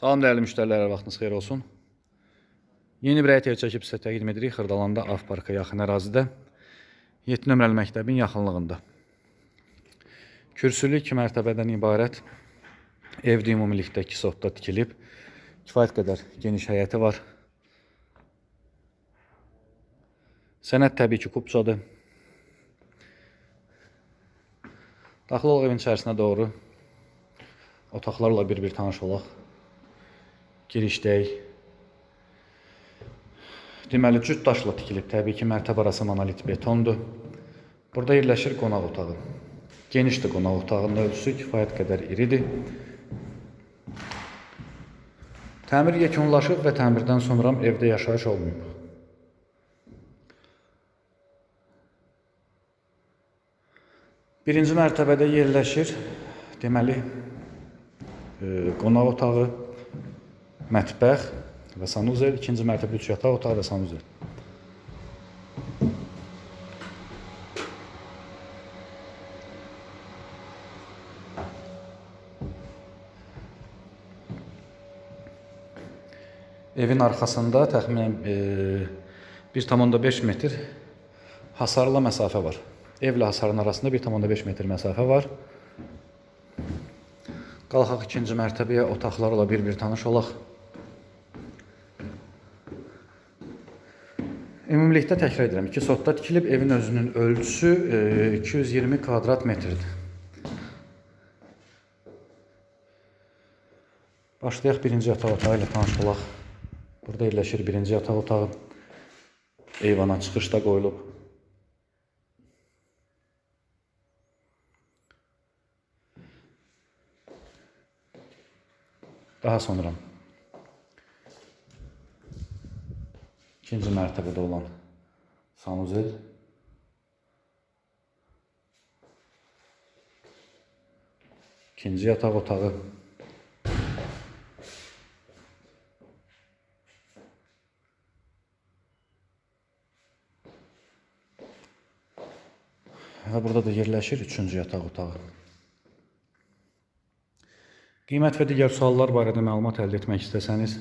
Salam dəyərli müştərilər, vaxtınız xeyir olsun. Yeni bir həyət ev çəkib sizə təqdim edirik Xırdalanda Av Parka yaxın ərazidə 7 nömrəli məktəbin yaxınlığında. Kürsülü 2 mərtəbədən ibarət evdə ümumilikdə 2 sotda tikilib. Kifayət qədər geniş həyəti var. Sənəd təbii ki, kupçadır. Daxil olaq evin içərisinə doğru otaqlarla bir-bir tanış olaq. Girişdəyik. Deməli, cüt daşla tikilib. Təbii ki, mərtəbə arası monolit betondur. Burada yerləşir qonaq otağı. Genişdir qonaq otağının ölçüsü, kifayət qədər iridir. Təmir yekunlaşıb və təmirdən sonra evdə yaşayış olmayıb. Birinci mərtəbədə yerləşir, deməli, e, qonaq otağı, mətbəx və sanuzel. İkinci mərtəbə üç yataq otağı və sanuzel. Evin arxasında təxminən e, 1,5 metr hasarlı məsafə var. Evlə hasarın arasında 1,5 metr məsafə var. Qalxaq ikinci mərtəbəyə otaqlarla bir-bir tanış olaq. Ümumilikdə təkrar edirəm, 2 sotda tikilib evin özünün ölçüsü e, 220 kvadrat metrdir. Başlayaq birinci yataq otağı ilə tanış olaq. Burada yerləşir birinci yataq otağı. Eyvana çıxışda qoyulub. Daha sonra ikinci mərtəbədə olan sanuzel ikinci yataq otağı və burada da yerləşir üçüncü yataq otağı. Qiymət və digər suallar barədə məlumat əldə etmək istəsəniz,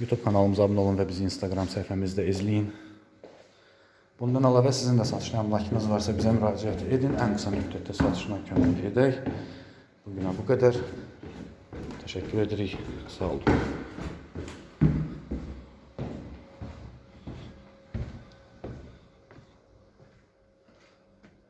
YouTube kanalımıza abunə olun və bizi Instagram səhifəmizdə izləyin. Bundan əlavə sizin də satışla əmlakınız varsa bizə müraciət edin. Ən qısa müddətdə satışına kömək edək. Bugünə bu qədər. Təşəkkür edirik. Sağ olun.